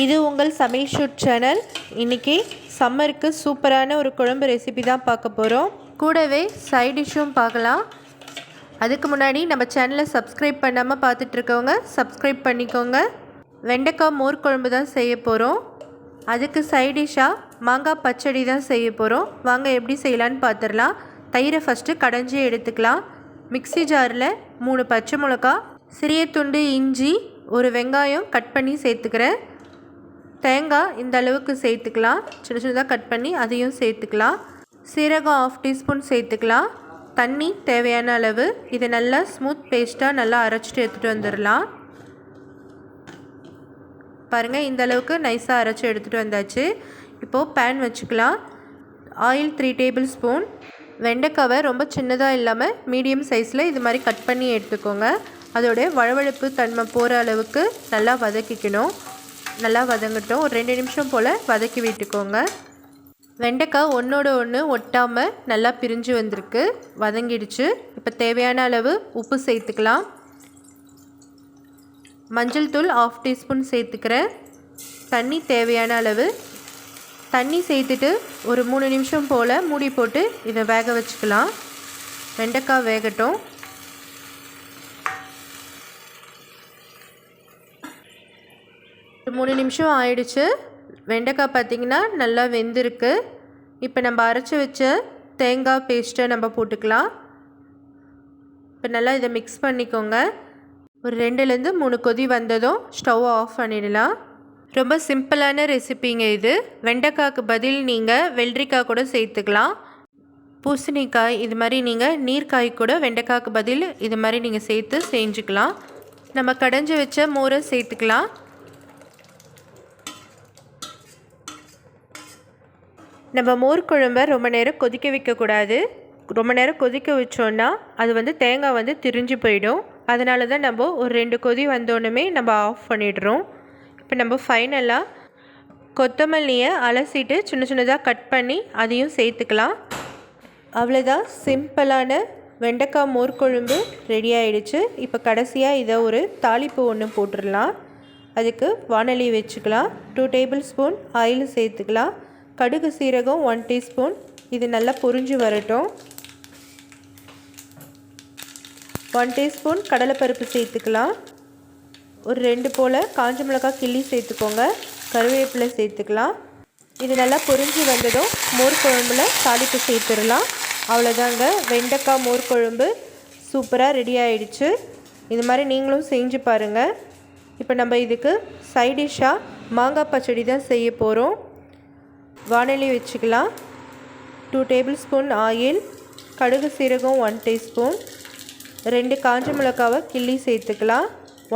இது உங்கள் சமையல் ஷூட் சேனல். இன்றைக்கி சம்மருக்கு சூப்பரான ஒரு குழம்பு ரெசிபி தான் பார்க்க போகிறோம் கூடவே சைட் டிஷ்ஷும் பார்க்கலாம். அதுக்கு முன்னாடி நம்ம சேனலை சப்ஸ்கிரைப் பண்ணாமல் பார்த்துட்ருக்கவங்க சப்ஸ்கிரைப் பண்ணிக்கோங்க. வெண்டைக்காய் மோர் குழம்பு தான் செய்ய போகிறோம் அதுக்கு சைட் டிஷ்ஷாக மாங்காய் பச்சடி தான் செய்ய போகிறோம் வாங்க எப்படி செய்யலான்னு பார்த்துடலாம். தயிரை ஃபஸ்ட்டு கடைஞ்சி எடுத்துக்கலாம். மிக்ஸி ஜாரில் மூணு பச்சை மிளகா சிறிய துண்டு இஞ்சி ஒரு வெங்காயம் கட் பண்ணி சேர்த்துக்கிறேன். தேங்காய் இந்த அளவுக்கு சேர்த்துக்கலாம். சின்ன சின்னதாக கட் பண்ணி அதையும் சேர்த்துக்கலாம். சீரகம் ஆஃப் டீஸ்பூன் சேர்த்துக்கலாம். தண்ணி தேவையான அளவு. இதை நல்லா ஸ்மூத் பேஸ்ட்டாக நல்லா அரைச்சிட்டு எடுத்துகிட்டு வந்துடலாம். பாருங்கள் இந்த அளவுக்கு நைஸாக அரைச்சி எடுத்துகிட்டு வந்தாச்சு. இப்போது பேன் வச்சுக்கலாம். ஆயில் த்ரீ டேபிள் ஸ்பூன் வெண்டைக்காவை ரொம்ப சின்னதாக இல்லாமல் மீடியம் சைஸில் இது மாதிரி கட் பண்ணி எடுத்துக்கோங்க. அதோடைய வழவழப்பு தன்மை போகிற அளவுக்கு நல்லா வதக்கிக்கணும். நல்லா வதங்கட்டும். ஒரு ரெண்டு நிமிஷம் போல் வதக்கி விட்டுக்கோங்க. வெண்டைக்காய் ஒன்றோட ஒன்று ஒட்டாமல் நல்லா பிரிஞ்சு வந்திருக்கு. வதங்கிடுச்சு. இப்போ தேவையான அளவு உப்பு சேர்த்துக்கலாம். மஞ்சள் தூள் ஆஃப் டீஸ்பூன் சேர்த்துக்கிறேன். தண்ணி தேவையான அளவு. தண்ணி சேர்த்துட்டு ஒரு மூணு நிமிஷம் போல் மூடி போட்டு இதை வேக வச்சுக்கலாம். வெண்டைக்காய் வேகட்டும். மூணு நிமிஷம் ஆயிடுச்சு. வெண்டைக்காய் பார்த்திங்கன்னா நல்லா வெந்திருக்கு. இப்போ நம்ம அரைச்சி வச்ச தேங்காய் பேஸ்ட்டை நம்ம போட்டுக்கலாம். இப்போ நல்லா இதை மிக்ஸ் பண்ணிக்கோங்க. ஒரு ரெண்டுலேருந்து மூணு கொதி வந்ததும் ஸ்டவ் ஆஃப் பண்ணிடலாம். ரொம்ப சிம்பிளான ரெசிபிங்க இது. வெண்டைக்காய்க்கு பதில் நீங்கள் வெள்ளரிக்காய் கூட சேர்த்துக்கலாம். பூசணிக்காய் இது மாதிரி நீங்கள் நீர்க்காய் கூட வெண்டைக்காய்க்கு பதில் இது மாதிரி நீங்கள் சேர்த்து செஞ்சுக்கலாம். நம்ம கடைஞ்சி வச்ச மோரை சேர்த்துக்கலாம். நம்ம மோர் குழம்ப ரொம்ப நேரம் கொதிக்க வைக்கக்கூடாது. ரொம்ப நேரம் கொதிக்க வச்சோன்னா அது வந்து தேங்காய் வந்து திரிஞ்சு போயிடும். அதனால தான் நம்ம ஒரு ரெண்டு கொதி வந்தோடனே நம்ம ஆஃப் பண்ணிடுறோம். இப்போ நம்ம ஃபைனலாக கொத்தமல்லியை அலசிட்டு சின்ன சின்னதாக கட் பண்ணி அதையும் சேர்த்துக்கலாம். அவ்வளோதான் சிம்பிளான வெண்டைக்காய் மோர் குழம்பு ரெடி ஆயிடுச்சு. இப்போ கடைசியாக இதை ஒரு தாளிப்பு ஒன்று போட்டுடலாம். அதுக்கு வானொலி வச்சுக்கலாம். டூ டேபிள் ஸ்பூன் ஆயில் சேர்த்துக்கலாம். கடுகு சீரகம் ஒன் டீஸ்பூன் இது நல்லா பொரிஞ்சு வரட்டும். ஒன் டீஸ்பூன் கடலைப்பருப்பு சேர்த்துக்கலாம். ஒரு ரெண்டு போல் காஞ்ச மிளகாய் கிள்ளி சேர்த்துக்கோங்க. கருவேப்பிலை சேர்த்துக்கலாம். இது நல்லா பொரிஞ்சு வந்ததும் மோர் குழம்புல தாளிப்பு சேர்த்துடலாம். அவ்வளோதாங்க வெண்டைக்காய் மோர் குழம்பு சூப்பராக ரெடி ஆயிடுச்சு. இது மாதிரி நீங்களும் செஞ்சு பாருங்கள் இப்போ நம்ம இதுக்கு சைடிஷ்ஷாக மாங்காய் பச்சடி தான் செய்ய போகிறோம் வானிலை வச்சுக்கலாம். டூ டேபிள் ஸ்பூன் ஆயில் கடுகு சீரகம் ஒன் டீஸ்பூன் ரெண்டு காஞ்ச மிளகாவை கிள்ளி சேர்த்துக்கலாம்.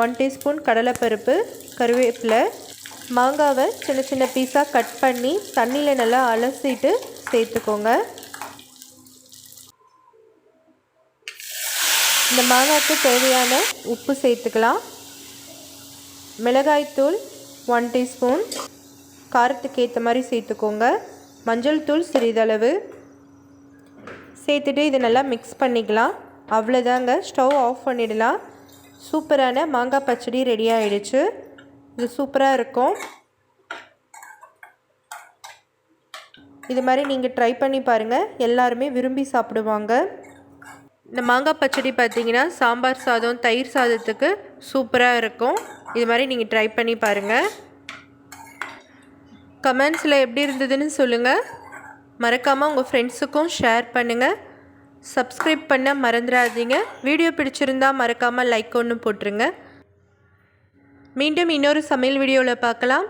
ஒன் டீஸ்பூன் கடலைப்பருப்பு கருவேப்பிலை. மாங்காவை சின்ன சின்ன பீஸாக கட் பண்ணி தண்ணியில் நல்லா அலசிட்டு சேர்த்துக்கோங்க. இந்த மாங்காய்க்கு தேவையான உப்பு சேர்த்துக்கலாம். மிளகாய்த்தூள் ஒன் டீஸ்பூன் காரத்துக்கு ஏற்ற மாதிரி சேர்த்துக்கோங்க. மஞ்சள் தூள் சிறிதளவு. சேர்த்துட்டு இதை நல்லா மிக்ஸ் பண்ணிக்கலாம். அவ்வளோதாங்க ஸ்டவ் ஆஃப் பண்ணிடலாம். சூப்பரான மாங்காய் பச்சடி ரெடி ஆகிடுச்சு இது சூப்பராக இருக்கும். இது மாதிரி நீங்கள் ட்ரை பண்ணி பாருங்கள் எல்லாருமே விரும்பி சாப்பிடுவாங்க. இந்த மாங்காய் பச்சடி பார்த்தீங்கன்னா சாம்பார் சாதம் தயிர் சாதத்துக்கு சூப்பராக இருக்கும். இது மாதிரி நீங்கள் ட்ரை பண்ணி பாருங்கள் கமெண்ட்ஸில் எப்படி இருந்ததுன்னு சொல்லுங்கள் மறக்காமல் உங்கள் ஃப்ரெண்ட்ஸுக்கும் ஷேர் பண்ணுங்கள் சப்ஸ்கிரைப் பண்ண மறந்துடாதீங்க. வீடியோ பிடிச்சிருந்தா மறக்காமல் லைக் ஒன்று போட்டுருங்க. மீண்டும் இன்னொரு சமையல் வீடியோவில் பார்க்கலாம்.